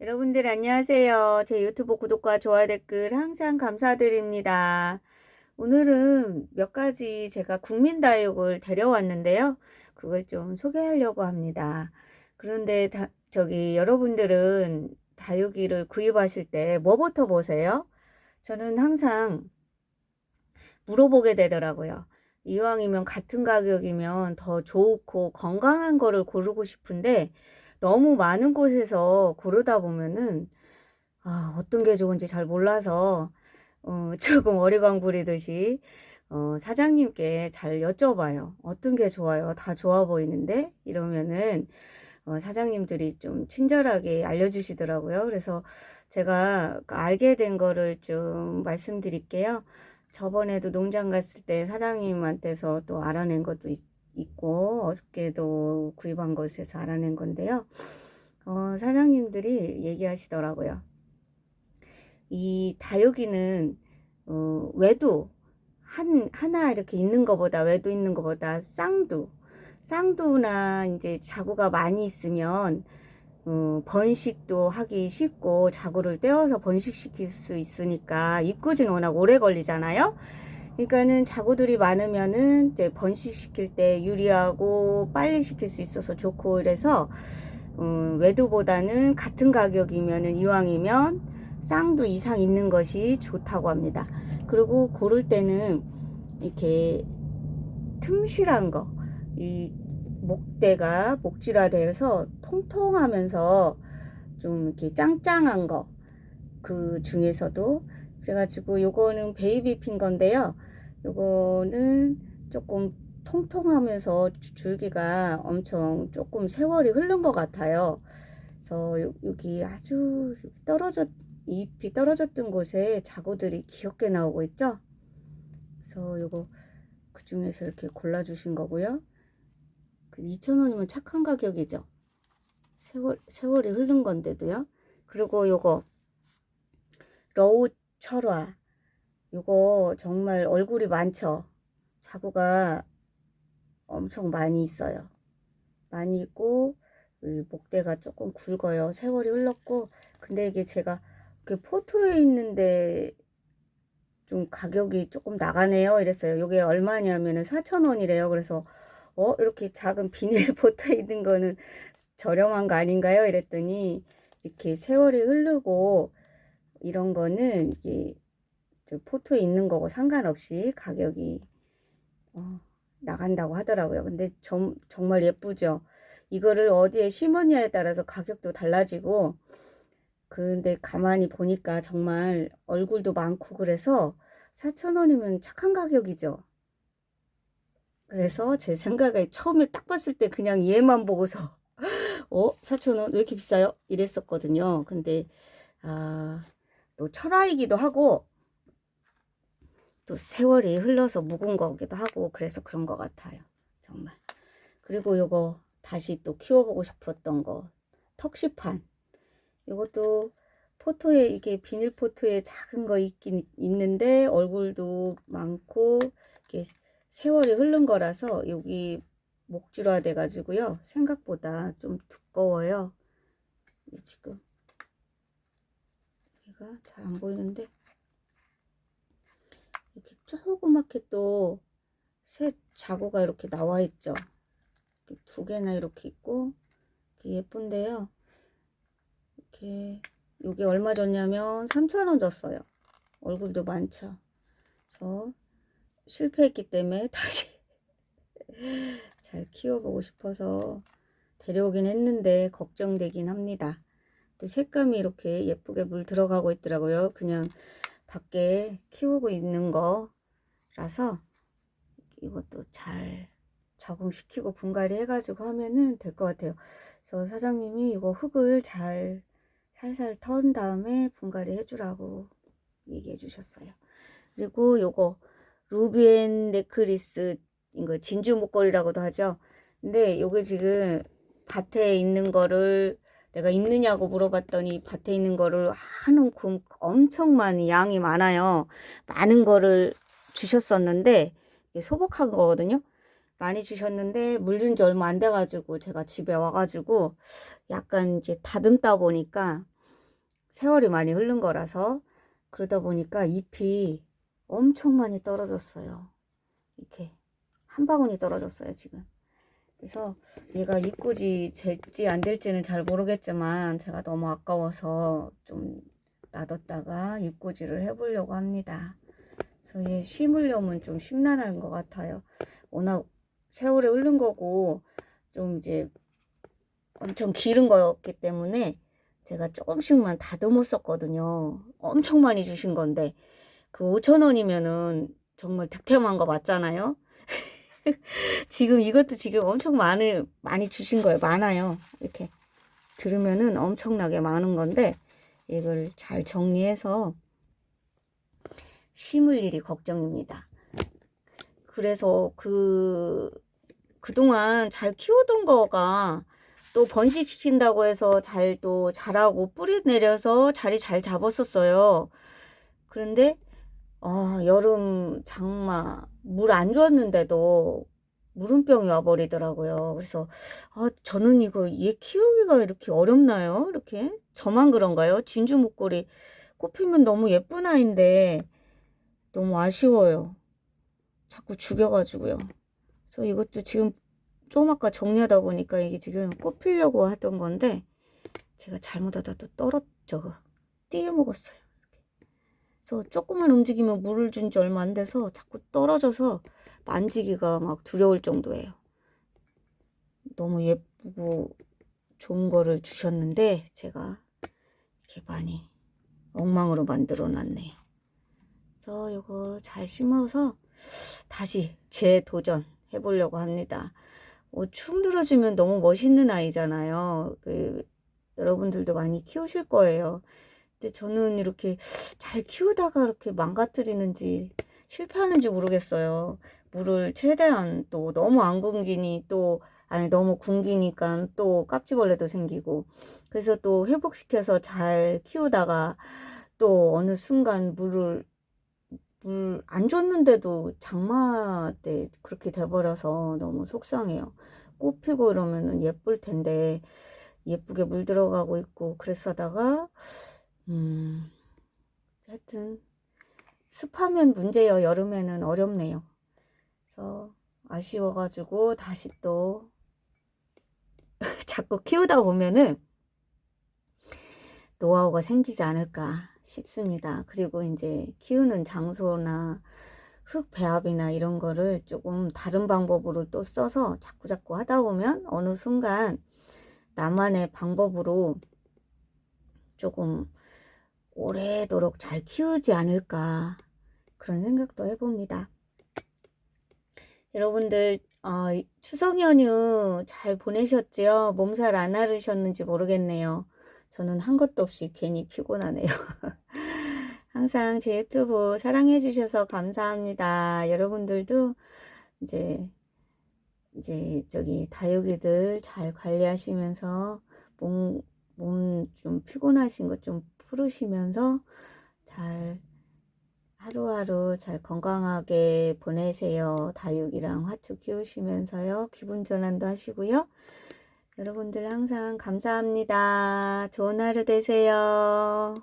여러분들 안녕하세요. 제 유튜브 구독과 좋아요 댓글 항상 감사드립니다. 오늘은 몇 가지 제가 국민다육을 데려왔는데요. 그걸 좀 소개하려고 합니다. 그런데 다, 저기 여러분들은 다육이를 구입하실 때 뭐부터 보세요? 저는 항상 물어보게 되더라고요. 이왕이면 같은 가격이면 더 좋고 건강한 거를 고르고 싶은데 너무 많은 곳에서 고르다 보면은 아, 어떤 게 좋은지 잘 몰라서 어, 조금 어리광 부리듯이 어, 사장님께 잘 여쭤봐요. 어떤 게 좋아요? 다 좋아 보이는데 이러면은 어, 사장님들이 좀 친절하게 알려주시더라고요. 그래서 제가 알게 된 거를 좀 말씀드릴게요. 저번에도 농장 갔을 때 사장님한테서 또 알아낸 것도 있, 있고 어저께도 구입한 곳에서 알아낸 건데요. 어, 사장님들이 얘기하시더라고요. 이 다육이는 어, 외두 한 하나 이렇게 있는 것보다 외두 있는 것보다 쌍두 쌍두나 이제 자구가 많이 있으면 어, 번식도 하기 쉽고 자구를 떼어서 번식시킬 수 있으니까 입구진 워낙 오래 걸리잖아요. 그러니까는 자구들이 많으면은 이제 번식시킬 때 유리하고 빨리 시킬 수 있어서 좋고 이래서 음, 외두보다는 같은 가격이면은 이왕이면 쌍두 이상 있는 것이 좋다고 합니다. 그리고 고를 때는 이렇게 틈실한 거, 이 목대가 목질화돼서 통통하면서 좀 이렇게 짱짱한 거, 그 중에서도 그래가지고 요거는 베이비 핀 건데요. 요거는 조금 통통하면서 줄기가 엄청 조금 세월이 흐른 것 같아요. 그래서 여기 아주 떨어졌 잎이 떨어졌던 곳에 자구들이 귀엽게 나오고 있죠. 그래서 요거 그 중에서 이렇게 골라주신 거고요. 2,000원이면 착한 가격이죠. 세월, 세월이 흐른 건데도요. 그리고 요거 러우 철화 요거 정말 얼굴이 많죠. 자구가 엄청 많이 있어요. 많이 있고 목대가 조금 굵어요. 세월이 흘렀고 근데 이게 제가 그 포토에 있는데 좀 가격이 조금 나가네요. 이랬어요. 요게 얼마냐면은 4,000원이래요. 그래서 어 이렇게 작은 비닐 포토에 있는 거는 저렴한 거 아닌가요? 이랬더니 이렇게 세월이 흐르고 이런 거는 이게 포토에 있는 거고 상관없이 가격이 어, 나간다고 하더라고요. 근데 좀, 정말 예쁘죠. 이거를 어디에 심었냐에 따라서 가격도 달라지고 근데 가만히 보니까 정말 얼굴도 많고 그래서 4,000원이면 착한 가격이죠. 그래서 제 생각에 처음에 딱 봤을 때 그냥 얘만 보고서 어? 4,000원 왜 이렇게 비싸요? 이랬었거든요. 근데 아, 또 철화이기도 하고 또 세월이 흘러서 묵은 거기도 하고 그래서 그런 것 같아요. 정말. 그리고 요거 다시 또 키워보고 싶었던 거 턱시판 이것도 포토에 이게 비닐 포토에 작은 거 있긴 있는데 얼굴도 많고 이게 세월이 흐른 거라서 여기 목줄화 돼 가지고요 생각보다 좀 두꺼워요 지금 여기가 잘 안 보이는데 이렇게 조그맣게 또 새 자구가 이렇게 나와 있죠 두 개나 이렇게 있고 예쁜데요 이렇게 요게 얼마 줬냐면 3,000원 줬어요. 얼굴도 많죠. 그래서 실패했기 때문에 다시 잘 키워보고 싶어서 데려오긴 했는데 걱정되긴 합니다. 또 색감이 이렇게 예쁘게 물 들어가고 있더라고요. 그냥 밖에 키우고 있는 거라서 이것도 잘 적응시키고 분갈이 해가지고 하면은 될 것 같아요. 그래서 사장님이 이거 흙을 잘 살살 턴 다음에 분갈이 해주라고 얘기해 주셨어요. 그리고 요거 루비엔 넥클리스 이거 진주 목걸이라고도 하죠. 근데 요게 지금 밭에 있는 거를 내가 있느냐고 물어봤더니 밭에 있는 거를 한 움큼 엄청 많이 양이 많아요. 많은 거를 주셨었는데 소복한 거거든요. 많이 주셨는데 물든 지 얼마 안 돼가지고 제가 집에 와가지고 약간 이제 다듬다 보니까 세월이 많이 흐른 거라서 그러다 보니까 잎이 엄청 많이 떨어졌어요. 이렇게 한 바구니 떨어졌어요, 지금. 그래서 얘가 잎꽂이 될지 안 될지는 잘 모르겠지만 제가 너무 아까워서 좀 놔뒀다가 잎꽂이를 해보려고 합니다. 그래서 얘 심으려면 좀 심란한 것 같아요. 워낙 세월이 흐른 거고 좀 이제 엄청 기른 거였기 때문에 제가 조금씩만 다듬었었거든요. 엄청 많이 주신 건데 그 5천 원이면은 정말 득템한 거 맞잖아요. 지금 이것도 지금 엄청 많이 많이 주신 거예요. 많아요. 이렇게 들으면은 엄청나게 많은 건데 이걸 잘 정리해서 심을 일이 걱정입니다. 그래서 그 그동안 잘 키우던 거가 또 번식시킨다고 해서 잘 또 자라고 뿌리 내려서 자리 잘 잡았었어요. 그런데 아, 여름 장마 물 안 줬는데도 물음병이 와버리더라고요. 그래서 아, 저는 이거 얘 키우기가 이렇게 어렵나요? 이렇게 저만 그런가요? 진주 목걸이 꽃피면 너무 예쁜 아이인데 너무 아쉬워요. 자꾸 죽여가지고요. 그래서 이것도 지금 좀 아까 정리하다 보니까 이게 지금 꽃 피려고 하던 건데 제가 잘못하다 또 떨어 저거 띄어 먹었어요. 그래서 조금만 움직이면 물을 준 지 얼마 안 돼서 자꾸 떨어져서 만지기가 막 두려울 정도예요. 너무 예쁘고 좋은 거를 주셨는데 제가 이렇게 많이 엉망으로 만들어 놨네요. 그래서 이거 잘 심어서 다시 재도전 해보려고 합니다. 어, 춤 들어주면 너무 멋있는 아이잖아요. 그, 여러분들도 많이 키우실 거예요. 근데 저는 이렇게 잘 키우다가 이렇게 망가뜨리는지 실패하는지 모르겠어요. 물을 최대한 또 너무 안 굶기니 또 아니 너무 굶기니까 또 깍지벌레도 생기고 그래서 또 회복시켜서 잘 키우다가 또 어느 순간 물을 물 안 줬는데도 장마 때 그렇게 돼버려서 너무 속상해요. 꽃 피고 이러면은 예쁠 텐데 예쁘게 물 들어가고 있고 그랬어다가 음 하여튼 습하면 문제예요. 여름에는 어렵네요. 그래서 아쉬워가지고 다시 또 자꾸 키우다 보면은 노하우가 생기지 않을까 싶습니다. 그리고 이제 키우는 장소나 흙 배합이나 이런 거를 조금 다른 방법으로 또 써서 자꾸 자꾸 하다 보면 어느 순간 나만의 방법으로 조금 오래도록 잘 키우지 않을까 그런 생각도 해봅니다. 여러분들 어, 추석 연휴 잘 보내셨지요? 몸살 안 앓으셨는지 모르겠네요. 저는 한 것도 없이 괜히 피곤하네요. 항상 제 유튜브 사랑해 주셔서 감사합니다. 여러분들도 이제 이제 저기 다육이들 잘 관리하시면서 몸 몸 좀 피곤하신 것 좀 풀으시면서 잘 하루하루 잘 건강하게 보내세요. 다육이랑 화초 키우시면서요. 기분 전환도 하시고요. 여러분들 항상 감사합니다. 좋은 하루 되세요.